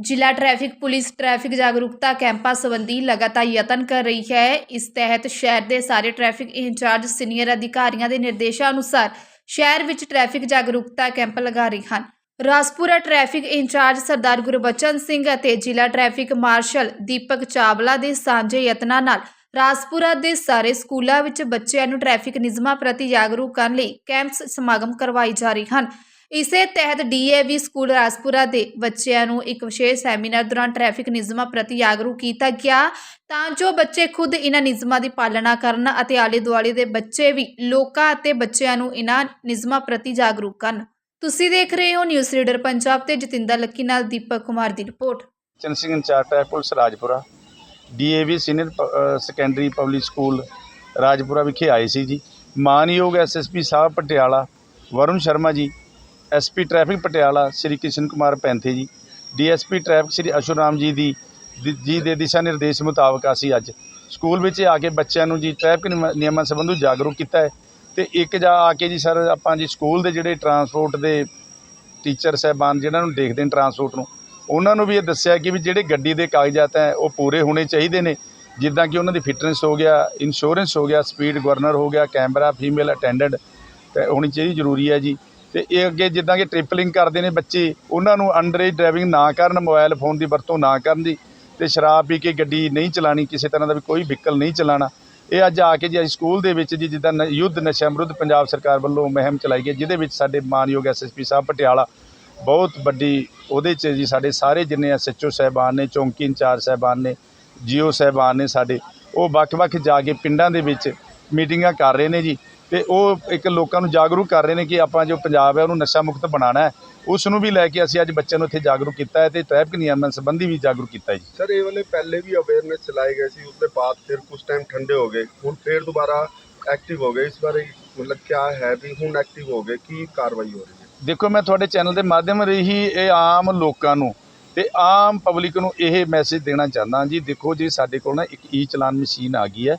ਜ਼ਿਲ੍ਹਾ traffic police traffic ਜਾਗਰੂਕਤਾ ਕੈਂਪਾਂ ਸੰਬੰਧੀ ਲਗਾਤਾਰ ਯਤਨ ਕਰ ਰਹੀ ਹੈ ਇਸ ਤਹਿਤ ਸ਼ਹਿਰ ਦੇ ਸਾਰੇ ਟ੍ਰੈਫਿਕ ਇੰਚਾਰਜ ਸੀਨੀਅਰ ਅਧਿਕਾਰੀਆਂ ਦੇ ਨਿਰਦੇਸ਼ਾਂ ਅਨੁਸਾਰ ਸ਼ਹਿਰ ਵਿੱਚ ਟ੍ਰੈਫਿਕ ਜਾਗਰੂਕਤਾ ਕੈਂਪ ਲਗਾ ਰਹੇ ਹਨ ਰਾਜਪੁਰਾ ਟ੍ਰੈਫਿਕ ਇੰਚਾਰਜ ਸਰਦਾਰ ਗੁਰਬਚਨ ਸਿੰਘ ਅਤੇ ਜ਼ਿਲ੍ਹਾ ਟ੍ਰੈਫਿਕ ਮਾਰਸ਼ਲ ਦੀਪਕ ਚਾਵਲਾ ਦੇ ਸਾਂਝੇ ਯਤਨਾਂ ਨਾਲ ਰਾਸਪੁਰਾ ਦੇ ਸਾਰੇ ਸਕੂਲਾਂ ਵਿੱਚ ਬੱਚਿਆਂ ਨੂੰ ਟ੍ਰੈਫਿਕ ਨਿਯਮਾਂ ਪ੍ਰਤੀ ਜਾਗਰੂਕ ਕਰਨ ਲਈ ਕੈਂਪਸ ਸਮਾਗਮ ਕਰਵਾਏ ਜਾ ਰਹੇ ਹਨ ਇਸੇ ਤਹਿਤ ਡੀਏਵੀ ਸਕੂਲ ਰਾਜਪੁਰਾ ਦੇ ਬੱਚਿਆਂ ਨੂੰ ਇੱਕ ਵਿਸ਼ੇਸ਼ ਸੈਮੀਨਾਰ ਦੌਰਾਨ ਟ੍ਰੈਫਿਕ ਨਿਯਮਾਂ ਪ੍ਰਤੀ ਜਾਗਰੂਕ ਕੀਤਾ ਗਿਆ ਤਾਂ ਜੋ ਬੱਚੇ ਖੁਦ ਇਹਨਾਂ ਨਿਯਮਾਂ ਦੀ ਪਾਲਣਾ ਕਰਨ ਅਤੇ ਆਲੇ ਦੁਆਲੇ ਦੇ ਬੱਚੇ ਵੀ ਲੋਕਾਂ ਅਤੇ ਬੱਚਿਆਂ ਨੂੰ ਇਹਨਾਂ ਨਿਯਮਾਂ ਪ੍ਰਤੀ ਜਾਗਰੂਕ ਕਰਨ। ਤੁਸੀਂ ਦੇਖ ਰਹੇ ਹੋ ਨਿਊਜ਼ ਰੀਡਰ ਪੰਜਾਬ ਤੇ ਜਤਿੰਦਰ ਲੱਕੀ ਨਾਲ ਦੀਪਕ ਕੁਮਾਰ ਦੀ ਰਿਪੋਰਟ। ਚਰਨ ਸਿੰਘ ਇੰਚਾਰਜ ਹੈ police Rajpura. DAV senior secondary public school Rajpura ਵਿਖੇ ਆਏ ਸੀ ਜੀ। ਮਾਨਯੋਗ ਐਸਐਸਪੀ ਸਾਹਿਬ Patiala, Varun Sharma ji SP traffic Patiala Shri Krishan Kumar Panthe ji, DSP traffic ਸ਼੍ਰੀ ਅਸ਼ੁਰਾਮ ਜੀ ਦੀ ਜੀ ਦੇ ਦਿਸ਼ਾ ਨਿਰਦੇਸ਼ ਮੁਤਾਬਕ ਅਸੀਂ ਅੱਜ। ਸਕੂਲ ਵਿੱਚ ਆ ਕੇ ਬੱਚਿਆਂ ਨੂੰ ਜੀ ਟ੍ਰੈਫਿਕ ਨਿਯਮ- ਨਿਯਮਾਂ ਸੰਬੰਧੀ ਜਾਗਰੂਕ ਕੀਤਾ ਹੈ ਤੇ ਇੱਕ ਜਾ ਆ ਕੇ ਜੀ ਸਰ ਆਪਾਂ ਜੀ ਸਕੂਲ ਦੇ ਜਿਹੜੇ ਟਰਾਂਸਪੋਰਟ ਦੇ ਟੀਚਰ ਸਾਹਿਬਾਨ ਜਿਹਨਾਂ ਨੂੰ ਦੇਖਦੇ ਨੇ ਟਰਾਂਸਪੋਰਟ ਨੂੰ, ਉਹਨਾਂ ਨੂੰ ਵੀ ਇਹ ਦੱਸਿਆ ਕਿ ਵੀ ਜਿਹੜੇ ਗੱਡੀ ਦੇ ਕਾਗਜ਼ਾਤ ਹੈ ਉਹ ਪੂਰੇ ਹੋਣੇ ਚਾਹੀਦੇ ਨੇ। ਜਿੱਦਾਂ ਕਿ ਉਹਨਾਂ ਦੀ ਫਿਟਨੈਸ ਹੋ ਗਿਆ ਇੰਸ਼ੋਰੈਂਸ ਹੋ ਗਿਆ ਸਪੀਡ ਗਵਰਨਰ ਹੋ ਗਿਆ, ਕੈਮਰਾ ਫੀਮੇਲ ਅਟੈਂਡੈਂਟ ਹੋਣੀ ਚਾਹੀਦੀ ਜ਼ਰੂਰੀ ਹੈ ਜੀ। ਤੇ ਇਹ ਅੱਗੇ ਜਿੱਦਾਂ ਕਿ ਟ੍ਰਿਪਲਿੰਗ ਕਰਦੇ ਨੇ ਬੱਚੇ, ਉਹਨਾਂ ਨੂੰ ਅੰਡਰ ਏਜ ਡਰਾਈਵਿੰਗ ਨਾ ਕਰਨ ਮੋਬਾਈਲ ਫੋਨ ਦੀ ਵਰਤੋਂ ਨਾ ਕਰਨ ਦੀ ਤੇ ਸ਼ਰਾਬ ਪੀ ਕੇ ਗੱਡੀ ਨਹੀਂ ਚਲਾਣੀ ਕਿਸੇ ਤਰ੍ਹਾਂ ਦਾ ਵੀ ਕੋਈ ਵਹੀਕਲ ਨਹੀਂ ਚਲਾਣਾ ਇਹ ਅੱਜ ਆ ਕੇ ਜੀ ਅਸੀਂ ਸਕੂਲ ਦੇ ਵਿੱਚ ਜੀ ਜਿੱਦਾਂ ਨ- ਯੁੱਧ ਨਸ਼ਾ ਵਿਰੁੱਧ ਪੰਜਾਬ ਸਰਕਾਰ ਵੱਲੋਂ ਮੁਹਿੰਮ ਚਲਾਈ ਗਈ, ਜਿਹਦੇ ਵਿੱਚ ਸਾਡੇ ਮਾਨਯੋਗ ਐਸਐਸਪੀ ਸਾਹਿਬ ਪਟਿਆਲਾ ਬਹੁਤ ਵੱਡੀ, ਉਹਦੇ 'ਚ ਜੀ ਸਾਡੇ ਸਾਰੇ ਜਿੰਨੇ ਐਸਐਚਓ ਸਾਹਿਬਾਨ ਨੇ, ਚੌਂਕੀ ਇੰਚਾਰਜ ਸਾਹਿਬਾਨ ਨੇ, ਜੀਓ ਸਾਹਿਬਾਨ ਨੇ ਸਾਡੇ, ਉਹ ਵੱਖ-ਵੱਖ ਜਾ ਕੇ ਪਿੰਡਾਂ ਦੇ ਵਿੱਚ ਮੀਟਿੰਗਾਂ ਕਰ ਰਹੇ ਨੇ ਜੀ। ਤੇ ਉਹ ਇੱਕ ਲੋਕਾਂ ਨੂੰ ਜਾਗਰੂਕ ਕਰ ਰਹੇ ਨੇ ਕਿ ਆਪਾਂ ਜੋ ਪੰਜਾਬ ਹੈ ਉਹਨੂੰ ਨਸ਼ਾ ਮੁਕਤ ਬਣਾਉਣਾ ਹੈ ਉਸ ਨੂੰ ਵੀ ਲੈ ਕੇ ਅਸੀਂ ਅੱਜ ਬੱਚਿਆਂ ਨੂੰ ਇੱਥੇ ਜਾਗਰੂਕ ਕੀਤਾ ਹੈ ਤੇ ਟ੍ਰੈਫਿਕ ਨਿਯਮਾਂ ਸੰਬੰਧੀ ਵੀ ਜਾਗਰੂਕ ਕੀਤਾ ਹੈ ਜੀ। ਸਰ ਇਹ ਵਾਲੇ ਪਹਿਲੇ ਵੀ ਅਵੇਅਰਨੈਸ ਚਲਾਏ ਗਏ ਸੀ ਉਸਦੇ ਬਾਅਦ ਫਿਰ ਕੁਝ ਟਾਈਮ ਠੰਡੇ ਹੋ ਗਏ ਹੁਣ ਫਿਰ ਦੁਬਾਰਾ ਐਕਟਿਵ ਹੋ ਗਏ। ਇਸ ਬਾਰੇ ਮਤਲਬ ਕਿਆ ਹੈ ਵੀ ਹੁਣ ਐਕਟਿਵ ਹੋ ਗਏ ਕੀ ਕਾਰਵਾਈ ਹੋ ਰਹੀ ਹੈ? ਦੇਖੋ ਮੈਂ ਤੁਹਾਡੇ ਚੈਨਲ ਦੇ ਮਾਧਿਅਮ ਰਹੀ ਇਹ ਆਮ ਲੋਕਾਂ ਨੂੰ ਤੇ ਆਮ ਪਬਲਿਕ ਨੂੰ ਇਹ ਮੈਸੇਜ ਦੇਣਾ ਚਾਹੁੰਦਾ ਜੀ। ਦੇਖੋ ਜੀ ਸਾਡੇ ਕੋਲ ਨਾ ਇੱਕ ਈ ਚਲਾਨ ਮਸ਼ੀਨ ਆ ਗਈ ਹੈ।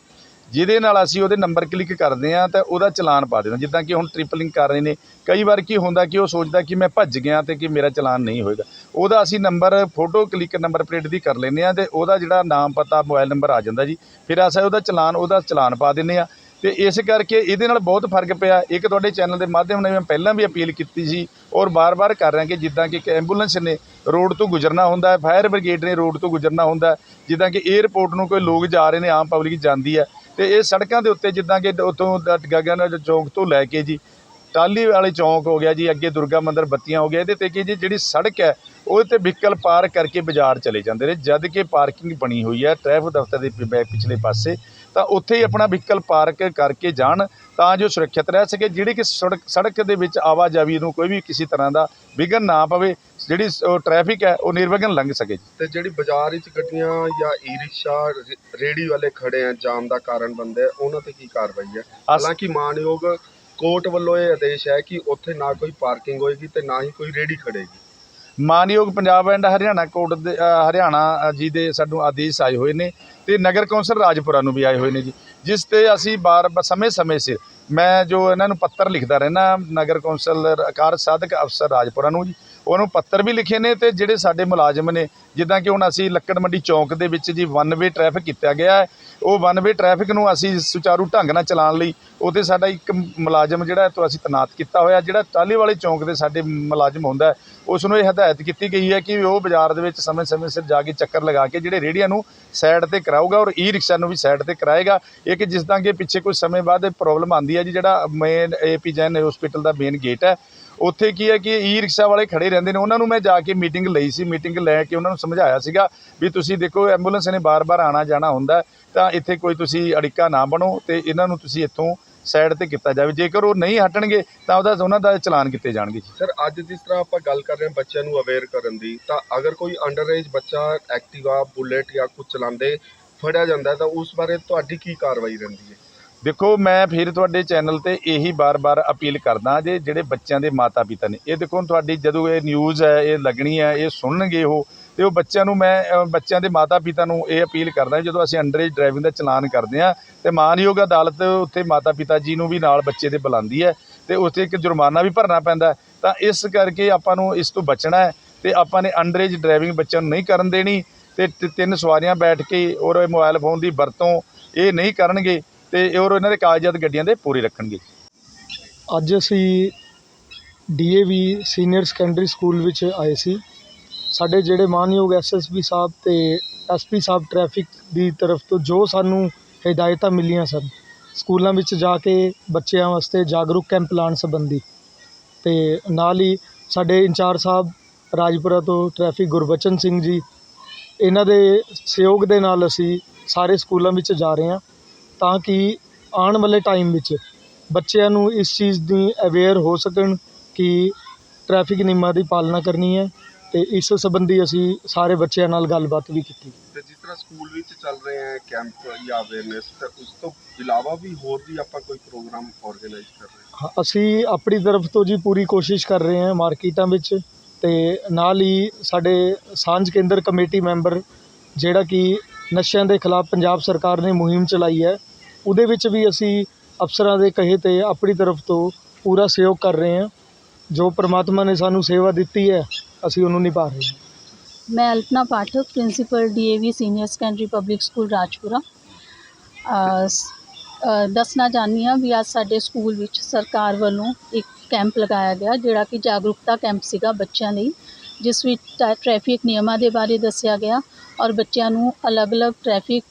ਜਿਹਦੇ ਨਾਲ ਅਸੀਂ ਉਹਦੇ ਨੰਬਰ ਕਲਿੱਕ ਕਰਦੇ ਆ ਤਾਂ ਉਹਦਾ ਚਲਾਨ ਪਾ ਦਿੰਦਾ ਜਿੱਦਾਂ ਕਿ ਹੁਣ ਟ੍ਰਿਪਲਿੰਗ ਕਰ ਰਹੇ ਨੇ। ਕਈ ਵਾਰ ਕੀ ਹੁੰਦਾ ਕਿ ਉਹ ਸੋਚਦਾ ਕਿ ਮੈਂ ਭੱਜ ਗਿਆ ਤੇ ਕਿ ਮੇਰਾ ਚਲਾਨ ਨਹੀਂ ਹੋਏਗਾ। ਉਹਦਾ ਅਸੀਂ number photo click number plate ਦੀ ਕਰ ਲੈਂਦੇ ਆ ਤੇ ਉਹਦਾ ਜਿਹੜਾ ਨਾਮ ਪਤਾ ਮੋਬਾਈਲ ਨੰਬਰ ਆ ਜਾਂਦਾ ਜੀ। ਫਿਰ ਅਸੀਂ ਉਹਦਾ ਚਲਾਨ ਉਹਦਾ ਚਲਾਨ ਪਾ ਦਿੰਦੇ ਆ ਤੇ ਇਸ ਕਰਕੇ ਇਹਦੇ ਨਾਲ ਬਹੁਤ ਫ਼ਰਕ ਪਿਆ। ਇੱਕ ਤੁਹਾਡੇ ਚੈਨਲ ਦੇ ਮਾਧਿਅਮ ਨਾਲ ਮੈਂ ਪਹਿਲਾਂ ਵੀ ਅਪੀਲ ਕੀਤੀ ਸੀ ਔਰ ਬਾਰ-ਬਾਰ ਕਰ ਰਿਹਾ ਕਿ ਜਿੱਦਾਂ ਕਿ ਇੱਕ ਐਂਬੂਲੈਂਸ ਨੇ ਰੋਡ ਤੋਂ ਗੁਜ਼ਰਨਾ ਹੁੰਦਾ ਹੈ ਫਾਇਰ ਬ੍ਰਿਗੇਡ ਨੇ ਰੋਡ ਤੋਂ ਗੁਜ਼ਰਨਾ ਹੁੰਦਾ ਜਿੱਦਾਂ ਕਿ 에ਅਰਪੋਰਟ ਨੂੰ ਕੋਈ ਲੋਕ ਜਾ ਰਹੇ ਨੇ, ਆਮ ਪਬਲਿਕ ਜਾਂਦੀ ਹੈ। ਤੇ ਇਹ ਸੜਕਾਂ ਦੇ ਉੱਤੇ ਜਿੱਦਾਂ ਕਿ ਉੱਥੋਂ ਦਾ ਗਗਨ ਚੌਕ ਤੋਂ ਲੈ ਕੇ ਜੀ ਟਾਲੀ ਵਾਲੇ ਚੌਂਕ ਹੋ ਗਿਆ ਜੀ, ਅੱਗੇ ਦੁਰਗਾ ਮੰਦਿਰ ਬੱਤੀਆਂ ਹੋ ਗਿਆ ਇਹਦੇ ਤੇ ਕਿ ਜੀ, ਜਿਹੜੀ ਸੜਕ ਹੈ ਉਹਦੇ ਤੇ ਵਹੀਕਲ ਪਾਰ ਕਰਕੇ ਬਾਜ਼ਾਰ ਚਲੇ ਜਾਂਦੇ ਨੇ, ਜਦ ਕਿ ਪਾਰਕਿੰਗ ਬਣੀ ਹੋਈ ਹੈ, ਟ੍ਰੈਫਿਕ ਦਫ਼ਤਰ ਦੇ ਪਿਛਲੇ ਪਾਸੇ, ਤਾਂ ਉੱਥੇ ਹੀ ਆਪਣਾ ਵਹੀਕਲ ਪਾਰਕ ਕਰਕੇ ਜਾਣ ਤਾਂ ਜੋ ਸੁਰੱਖਿਅਤ ਰਹਿ ਸਕੇ ਜਿਹੜੀ ਕਿ ਸੜਕ ਸੜਕ ਦੇ ਵਿੱਚ ਆਵਾਜਾਈ ਨੂੰ ਕੋਈ ਵੀ ਕਿਸੇ ਤਰ੍ਹਾਂ ਦਾ ਵਿਘਨ ਨਾ ਪਵੇ ਜਿਹੜੀ ਟ੍ਰੈਫਿਕ ਹੈ ਉਹ ਨਿਰਵਿਘਨ ਲੰਘ ਸਕੇ ਤੇ ਜਿਹੜੀ ਬਾਜ਼ਾਰ ਵਿੱਚ ਗੱਡੀਆਂ ਜਾਂ ਈ ਰਿਕਸ਼ਾ ਰੇ- ਰੇਹੜੀ ਵਾਲੇ ਖੜੇ ਆ ਜਾਮ ਦਾ ਕਾਰਨ ਬੰਦੇ ਉਹਨਾਂ ਤੇ ਕੀ ਕਾਰਵਾਈ ਹੈ? ਹਾਲਾਂਕਿ ਮਾਨਯੋਗ ਕੋਰਟ ਵੱਲੋਂ ਇਹ ਆਦੇਸ਼ ਹੈ ਕਿ ਉੱਥੇ ਨਾ ਕੋਈ ਪਾਰਕਿੰਗ ਹੋਏਗੀ ਤੇ ਨਾ ਹੀ ਕੋਈ ਰੇਹੜੀ ਖੜੇਗੀ ਮਾਨਯੋਗ ਪੰਜਾਬ ਐਂਡ ਹਰਿਆਣਾ ਕੋਰਟ ਦੇ ਹਰਿਆਣਾ ਜੀ ਦੇ ਸਾਨੂੰ ਆਦੇਸ਼ ਆਏ ਹੋਏ ਨੇ ਤੇ ਨਗਰ ਕੌਂਸਲ ਰਾਜਪੁਰਾ ਨੂੰ ਵੀ ਆਏ ਹੋਏ ਨੇ ਜੀ, ਜਿਸ ਤੇ ਅਸੀਂ ਬਾਰ ਸਮੇਂ-ਸਮੇਂ ਸਿਰ ਮੈਂ ਜੋ ਇਹਨਾਂ ਨੂੰ ਪੱਤਰ ਲਿਖਦਾ ਰਹਿਣਾ ਨਗਰ ਕੌਂਸਲ ਕਾਰਜ ਸਾਧਕ ਅਫਸਰ ਰਾਜਪੁਰਾ ਨੂੰ ਜੀ ਉਹਨੂੰ ਪੱਤਰ ਵੀ ਲਿਖੇ ਨੇ ਤੇ ਜਿਹੜੇ ਸਾਡੇ ਮੁਲਾਜ਼ਮ ਨੇ, ਜਿੱਦਾਂ ਕਿ ਹੁਣ ਅਸੀਂ ਲੱਕੜ ਮੰਡੀ ਚੌਂਕ ਦੇ ਵਿੱਚ ਜੀ ਵਨ ਵੇ ਟ੍ਰੈਫਿਕ ਕੀਤਾ ਗਿਆ ਹੈ, ਉਹ ਵਨ ਵੇ ਟ੍ਰੈਫਿਕ ਨੂੰ ਅਸੀਂ ਸੁਚਾਰੂ ਢੰਗ ਨਾਲ ਚਲਾਉਣ ਲਈ ਉਹਤੇ ਸਾਡਾ ਇੱਕ ਮੁਲਾਜ਼ਮ ਜਿਹੜਾ ਤੋਂ ਅਸੀਂ ਤੈਨਾਤ ਕੀਤਾ ਹੋਇਆ, ਜਿਹੜਾ ਟਾਲੀ ਵਾਲੇ ਚੌਂਕ ਦੇ ਸਾਡੇ ਮੁਲਾਜ਼ਮ ਹੁੰਦਾ ਉਸ ਨੂੰ ਇਹ ਹਦਾਇਤ ਕੀਤੀ ਗਈ ਹੈ ਕਿ ਉਹ ਬਾਜ਼ਾਰ ਦੇ ਵਿੱਚ ਸਮੇਂ-ਸਮੇਂ ਸਿਰ ਜਾ ਕੇ ਚੱਕਰ ਲਗਾ ਕੇ ਜਿਹੜੇ ਰੇਹੜੀਆਂ ਨੂੰ ਸਾਈਡ ਤੇ ਕਰਾਊਗਾ ਔਰ ਈ ਰਿਕਸ਼ਾ ਨੂੰ ਵੀ ਸਾਈਡ ਤੇ ਕਰਾਏਗਾ, ਇਹ ਕਿ ਜਿਸ ਤਰ੍ਹਾਂ ਕਿ ਪਿੱਛੇ ਕੁਝ ਸਮੇਂ ਬਾਅਦ ਇਹ ਪ੍ਰੋਬਲਮ ਆਂਦੀ ਹੈ ਜੀ, ਜਿਹੜਾ ਮੇਨ ਏਪੀ ਜੈਨ ਹਸਪੀਟਲ ਦਾ ਮੇਨ ਗੇਟ ਹੈ ਉੱਥੇ ਕੀ ਹੈ ਕਿ ਈ ਰਿਕਸ਼ਾ ਵਾਲੇ ਖੜੇ ਰਹਿੰਦੇ ਨੇ। ਉਹਨਾਂ ਨੂੰ ਮੈਂ ਜਾ ਕੇ ਮੀਟਿੰਗ ਲਈ ਸੀ। ਮੀਟਿੰਗ ਲੈ ਕੇ ਉਹਨਾਂ ਨੂੰ ਸਮਝਾਇਆ ਸੀਗਾ ਵੀ ਤੁਸੀਂ ਦੇਖੋ, ਐਂਬੂਲੈਂਸ ਨੇ ਬਾਰ-ਬਾਰ ਆਣਾ ਜਾਣਾ ਹੁੰਦਾ ਤਾਂ ਇੱਥੇ ਕੋਈ ਤੁਸੀਂ ਅੜਿੱਕਾ ਨਾ ਬਣੋ ਤੇ ਇਹਨਾਂ ਨੂੰ ਤੁਸੀਂ ਇੱਥੋਂ ਸਾਈਡ ਤੇ ਕੀਤਾ ਜਾਵੇ। ਜੇਕਰ ਉਹ ਨਹੀਂ ਹਟਣਗੇ, ਤਾਂ ਉਹਦਾ ਉਹਨਾਂ ਦਾ ਚਲਾਨ ਕੀਤੇ ਜਾਣਗੇ ਜੀ। ਸਰ ਅੱਜ ਜਿਸ ਤਰ੍ਹਾਂ ਆਪਾਂ ਗੱਲ ਕਰ ਰਹੇ ਹਾਂ ਬੱਚਿਆਂ ਨੂੰ ਅਵੇਅਰ ਕਰਨ ਦੀ, ਤਾਂ ਅਗਰ ਕੋਈ ਅੰਡਰ ਏਜ ਬੱਚਾ ਐਕਟਿਵਾ ਬੁਲੇਟ ਜਾਂ ਕੁਝ ਚਲਾਉਂਦੇ, ਫੜਿਆ ਜਾਂਦਾ ਤਾਂ ਉਸ ਬਾਰੇ ਤੁਹਾਡੀ ਕੀ ਕਾਰਵਾਈ ਰਹਿੰਦੀ ਹੈ? ਦੇਖੋ, ਮੈਂ ਫਿਰ ਤੁਹਾਡੇ ਚੈਨਲ ਤੇ ਇਹੀ ਬਾਰ-ਬਾਰ ਅਪੀਲ ਕਰਦਾ ਜੇ ਜਿਹੜੇ ਬੱਚਿਆਂ ਦੇ ਮਾਤਾ-ਪਿਤਾ ਨੇ, ਇਹ ਦੇਖੋ ਤੁਹਾਡੀ ਜਦੋਂ ਇਹ ਨਿਊਜ਼ ਹੈ, ਇਹ ਲੱਗਣੀ ਹੈ, ਇਹ ਸੁਣਨਗੇ ਉਹ, ਤੇ ਉਹ ਬੱਚਿਆਂ ਨੂੰ ਮੈਂ ਬੱਚਿਆਂ ਦੇ ਮਾਤਾ-ਪਿਤਾ ਨੂੰ ਇਹ ਅਪੀਲ ਕਰਦਾ ਜਦੋਂ ਅਸੀਂ ਅੰਡਰੇਜ ਡਰਾਈਵਿੰਗ ਦਾ ਚਲਾਨ ਕਰਦੇ ਆ ਤੇ ਮਾਨਯੋਗ ਅਦਾਲਤ ਉੱਥੇ ਮਾਤਾ-ਪਿਤਾ ਜੀ ਨੂੰ ਵੀ ਨਾਲ ਬੱਚੇ ਦੇ ਬੁਲਾਉਂਦੀ ਹੈ, ਤੇ ਉੱਥੇ ਇੱਕ ਜੁਰਮਾਨਾ ਵੀ ਭਰਨਾ ਪੈਂਦਾ ਤਾਂ ਇਸ ਕਰਕੇ ਆਪਾਂ ਨੂੰ ਇਸ ਤੋਂ ਬਚਣਾ ਹੈ, ਤੇ ਆਪਾਂ ਨੇ ਅੰਡਰੇਜ ਡਰਾਈਵਿੰਗ ਬੱਚਿਆਂ ਨੂੰ ਨਹੀਂ ਕਰਨ ਦੇਣੀ, ਤੇ ਤਿੰਨ ਸਵਾਰੀਆਂ ਬੈਠ ਕੇ ਔਰ ਮੋਬਾਈਲ ਫੋਨ ਦੀ ਵਰਤੋਂ ਇਹ ਨਹੀਂ ਕਰਨਗੇ। ਤੇ ਔਰ ਇਹਨਾਂ ਦੇ ਕਾਗਜ਼ਾਤ ਗੱਡੀਆਂ ਦੇ ਪੂਰੇ ਰੱਖਣਗੇ। ਅੱਜ ਅਸੀਂ ਡੀਏਵੀ ਸੀਨੀਅਰ ਸੈਕੰਡਰੀ ਸਕੂਲ ਵਿੱਚ ਆਏ ਸੀ। ਸਾਡੇ ਜਿਹੜੇ ਮਾਨਯੋਗ ਐਸਐਸਪੀ ਸਾਹਿਬ ਤੇ ਐਸਪੀ ਸਾਹਿਬ ਟ੍ਰੈਫਿਕ ਦੀ ਤਰਫ ਤੋਂ ਜੋ ਸਾਨੂੰ ਹਦਾਇਤਾਂ ਮਿਲੀਆਂ ਸਨ, ਸਕੂਲਾਂ ਵਿੱਚ ਜਾ ਕੇ ਬੱਚਿਆਂ ਵਾਸਤੇ ਜਾਗਰੂਕ ਕੈਂਪ ਲਾਉਣ ਸੰਬੰਧੀ ਤੇ ਨਾਲ ਹੀ ਸਾਡੇ ਇੰਚਾਰਜ ਸਾਹਿਬ ਰਾਜਪੁਰਾ ਤੋਂ ਟ੍ਰੈਫਿਕ ਗੁਰਬਚਨ ਸਿੰਘ ਜੀ, ਇਹਨਾਂ ਦੇ ਸਹਿਯੋਗ ਦੇ ਨਾਲ ਅਸੀਂ ਸਾਰੇ ਸਕੂਲਾਂ ਵਿੱਚ ਜਾ ਰਹੇ ਹਾਂ। ਤਾਂ ਕਿ ਆਉਣ ਵਾਲੇ ਟਾਈਮ ਵਿੱਚ ਬੱਚਿਆਂ ਨੂੰ ਇਸ ਚੀਜ਼ ਦੀ ਅਵੇਅਰ ਹੋ ਸਕਣ ਕਿ ਟ੍ਰੈਫਿਕ ਨਿਯਮਾਂ ਦੀ ਪਾਲਣਾ ਕਰਨੀ ਹੈ ਤੇ ਇਸ ਸੰਬੰਧੀ ਅਸੀਂ ਸਾਰੇ ਬੱਚਿਆਂ ਨਾਲ ਗੱਲਬਾਤ ਵੀ ਕੀਤੀ। ਤੇ ਜਿਸ ਤਰ੍ਹਾਂ ਸਕੂਲ ਵਿੱਚ ਚੱਲ ਰਹੇ ਹੈ ਕੈਂਪ ਜਾਂ ਅਵੇਅਰਨੈਸ ਤੇ ਉਸ ਤੋਂ ਇਲਾਵਾ ਵੀ ਹੋਰ ਵੀ ਆਪਾਂ ਕੋਈ ਪ੍ਰੋਗਰਾਮ ਆਰਗੇਨਾਈਜ਼ ਕਰ ਰਹੇ ਹਾਂ? ਹਾਂ, ਅਸੀਂ ਆਪਣੀ ਤਰਫ ਤੋਂ ਜੀ ਪੂਰੀ ਕੋਸ਼ਿਸ਼ ਕਰ ਰਹੇ ਹਾਂ ਮਾਰਕੀਟਾਂ ਵਿੱਚ ਤੇ ਨਾਲ ਹੀ ਸਾਡੇ ਸਾਂਝ ਕੇਂਦਰ ਕਮੇਟੀ ਮੈਂਬਰ ਜਿਹੜਾ ਕਿ ਨਸ਼ਿਆਂ ਦੇ ਖਿਲਾਫ ਪੰਜਾਬ ਸਰਕਾਰ ਨੇ ਮੁਹਿੰਮ ਚਲਾਈ ਹੈ ਉਹਦੇ ਵਿੱਚ ਵੀ ਅਸੀਂ ਅਫਸਰਾਂ ਦੇ ਕਹੇ ਤੇ ਆਪਣੀ ਤਰਫ ਤੋਂ ਪੂਰਾ ਸਹਿਯੋਗ ਕਰ ਰਹੇ ਹਾਂ। ਜੋ ਪਰਮਾਤਮਾ ਨੇ ਸਾਨੂੰ ਸੇਵਾ ਦਿੱਤੀ ਹੈ, ਅਸੀਂ ਉਹਨੂੰ ਨਿਭਾ ਰਹੇ ਹਾਂ। ਮੈਂ Alpana Pathak, principal DAV senior secondary public school Rajpura. ਦੱਸਣਾ ਚਾਹੁੰਦੀ ਹਾਂ ਵੀ ਅੱਜ ਸਾਡੇ ਸਕੂਲ ਵਿੱਚ ਸਰਕਾਰ ਵੱਲੋਂ ਇੱਕ ਕੈਂਪ ਲਗਾਇਆ ਗਿਆ, ਜਿਹੜਾ ਕਿ ਜਾਗਰੂਕਤਾ ਕੈਂਪ ਸੀਗਾ ਬੱਚਿਆਂ ਲਈ। ਜਿਸ ਵਿੱਚ ਟੈ- ਟ੍ਰੈਫਿਕ ਨਿਯਮਾਂ ਦੇ ਬਾਰੇ ਦੱਸਿਆ ਗਿਆ ਔਰ ਬੱਚਿਆਂ ਨੂੰ ਅਲੱਗ-ਅਲੱਗ ਟ੍ਰੈਫਿਕ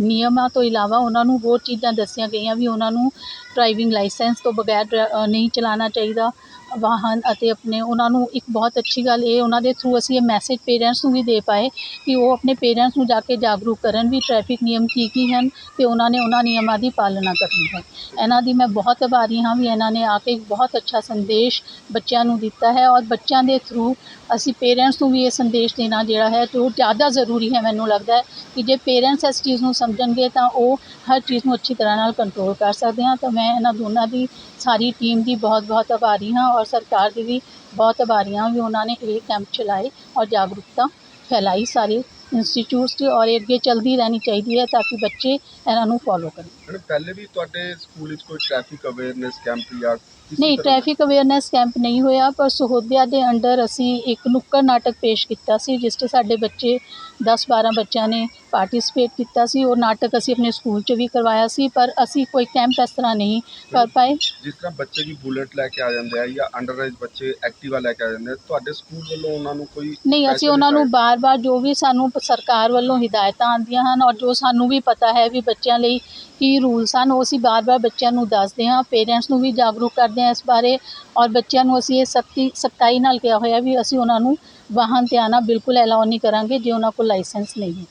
ਨਿਯਮਾਂ ਤੋਂ ਇਲਾਵਾ ਉਹਨਾਂ ਨੂੰ ਹੋਰ ਚੀਜ਼ਾਂ ਦੱਸੀਆਂ ਗਈਆਂ ਵੀ ਉਹਨਾਂ ਨੂੰ ਡਰਾਈਵਿੰਗ ਲਾਇਸੈਂਸ ਤੋਂ ਬਗੈਰ ਡਰਾ- ਨਹੀਂ ਚਲਾਉਣਾ ਚਾਹੀਦਾ। ਵਾਹਨ ਅਤੇ ਆਪਣੇ ਉਹਨਾਂ ਨੂੰ ਇੱਕ ਬਹੁਤ ਅੱਛੀ ਗੱਲ ਇਹ, ਉਹਨਾਂ ਦੇ ਥਰੂ ਅਸੀਂ ਇਹ ਮੈਸੇਜ ਪੇਰੈਂਟਸ ਨੂੰ ਵੀ ਦੇ ਪਾਏ ਕਿ ਉਹ ਆਪਣੇ ਪੇਰੈਂਟਸ ਨੂੰ ਜਾ ਕੇ ਜਾਗਰੂਕ ਕਰਨ ਵੀ ਟ੍ਰੈਫਿਕ ਨਿਯਮ ਕੀ ਕੀ ਹਨ ਅਤੇ ਉਹਨਾਂ ਨੇ ਉਹਨਾਂ ਨਿਯਮਾਂ ਦੀ ਪਾਲਣਾ ਕਰਨੀ ਹੈ। ਇਹਨਾਂ ਦੀ ਮੈਂ ਬਹੁਤ ਆਭਾਰੀ ਹਾਂ ਵੀ ਇਹਨਾਂ ਨੇ ਆ ਕੇ ਇੱਕ ਬਹੁਤ ਅੱਛਾ ਸੰਦੇਸ਼ ਬੱਚਿਆਂ ਨੂੰ ਦਿੱਤਾ ਹੈ ਔਰ ਬੱਚਿਆਂ ਦੇ ਥਰੂ ਅਸੀਂ ਪੇਰੈਂਟਸ ਨੂੰ ਵੀ ਇਹ ਸੰਦੇਸ਼ ਦੇਣਾ ਜਿਹੜਾ ਹੈ ਜੋ ਜ਼ਿਆਦਾ ਜ਼ਰੂਰੀ ਹੈ ਮੈਨੂੰ ਲੱਗਦਾ ਹੈ ਕਿ ਜੇ ਪੇਰੈਂਟਸ ਇਸ ਚੀਜ਼ ਨੂੰ ਸਮਝਣਗੇ ਤਾਂ ਉਹ ਹਰ ਚੀਜ਼ ਨੂੰ ਅੱਛੀ ਤਰ੍ਹਾਂ ਨਾਲ ਕੰਟਰੋਲ ਕਰ ਸਕਦੇ ਹਾਂ। ਤਾਂ ਮੈਂ ਇਹਨਾਂ ਦੋਨਾਂ ਦੀ ਸਾਰੀ ਟੀਮ ਦੀ ਬਹੁਤ ਬਹੁਤ ਆਭਾਰੀ ਹਾਂ ਔਰ ਸਰਕਾਰ ਦੀ ਵੀ ਬਹੁਤ ਆਭਾਰੀ ਹਾਂ ਵੀ ਉਹਨਾਂ ਨੇ ਇਹ ਕੈਂਪ ਚਲਾਏ ਔਰ ਜਾਗਰੂਕਤਾ ਫੈਲਾਈ ਸਾਰੇ ਇੰਸਟੀਚਿਊਟਸ 'ਚ ਔਰ ਇਹ ਅੱਗੇ ਚੱਲਦੀ ਰਹਿਣੀ ਚਾਹੀਦੀ ਹੈ ਤਾਂ ਕਿ ਬੱਚੇ ਇਹਨਾਂ ਨੂੰ ਫੋਲੋ ਕਰਨ। ਮੈਡਮ ਪਹਿਲੇ ਵੀ ਤੁਹਾਡੇ ਸਕੂਲ ਵਿੱਚ ਕੋਈ ਟ੍ਰੈਫਿਕ ਅਵੇਅਰਨੈਸ ਕੈਂਪ ਜਾਂ ਨਹੀਂ ਟ੍ਰੈਫਿਕ ਅਵੇਅਰਨੈਸ ਕੈਂਪ ਨਹੀਂ ਹੋਇਆ ਪਰ ਸਹੋਦਿਆ ਦੇ ਅੰਡਰ ਅਸੀਂ ਇੱਕ ਨੁੱਕੜ ਨਾਟਕ ਪੇਸ਼ ਕੀਤਾ ਸੀ ਜਿਸ 'ਚ ਸਾਡੇ ਬੱਚੇ 10-12 ਬੱਚਿਆਂ ਨੇ ਪਾਰਟਿਸਿਪੇਟ ਕੀਤਾ ਸੀ ਉਹ ਨਾਟਕ ਅਸੀਂ ਆਪਣੇ ਸਕੂਲ 'ਚ ਵੀ ਕਰਵਾਇਆ ਸੀ ਪਰ ਅਸੀਂ ਕੋਈ ਕੈਂਪ ਇਸ ਤਰ੍ਹਾਂ ਨਹੀਂ ਕਰ ਪਾਏ। ਜਿਸ ਤਰ੍ਹਾਂ ਬੱਚੇ ਵੀ ਬੁਲਟ ਲੈ ਕੇ ਆ ਜਾਂਦੇ ਆ ਜਾਂ ਅੰਡਰਏਜ ਬੱਚੇ ਐਕਟਿਵਾ ਲੈ ਕੇ ਆ ਜਾਂਦੇ ਆ ਤੁਹਾਡੇ ਸਕੂਲ ਵੱਲੋਂ ਉਹਨਾਂ ਨੂੰ ਕੋਈ ਨਹੀਂ ਅਸੀਂ ਉਹਨਾਂ ਨੂੰ ਬਾਰ-ਬਾਰ ਜੋ ਵੀ ਸਾਨੂੰ ਪ- ਸਰਕਾਰ ਵੱਲੋਂ ਹਦਾਇਤਾਂ ਆਉਂਦੀਆਂ ਹਨ ਔਰ ਜੋ ਸਾਨੂੰ ਵੀ ਪਤਾ ਹੈ ਵੀ ਬੱਚਿਆਂ ਲਈ ਕੀ ਰੂਲਸ ਹਨ ਉਹ ਅਸੀਂ ਬਾਰ-ਬਾਰ ਬੱਚਿਆਂ ਨੂੰ ਦੱਸਦੇ ਹਾਂ ਪੇਰੈਂਟਸ ਨੂੰ ਵੀ ਜਾਗਰੂਕ ਕਰਦੇ ਹਾਂ ਇਸ ਬਾਰੇ ਔਰ ਬੱਚਿਆਂ ਨੂੰ ਅਸੀਂ ਇਹ ਸਖਤੀ ਸਖਤਾਈ ਨਾਲ ਕਿਹਾ ਹੋਇਆ ਵੀ ਅਸੀਂ ਉਹਨਾਂ ਨੂੰ ਵਾਹਨ ਤੇ ਆਉਣਾ ਬਿਲਕੁਲ ਅਲਾਉ ਨਹੀਂ ਕਰਾਂਗੇ ਜੇ ਉਹਨਾਂ ਕੋਲ ਲਾਇਸੈਂਸ ਨਹੀਂ ਹੈ।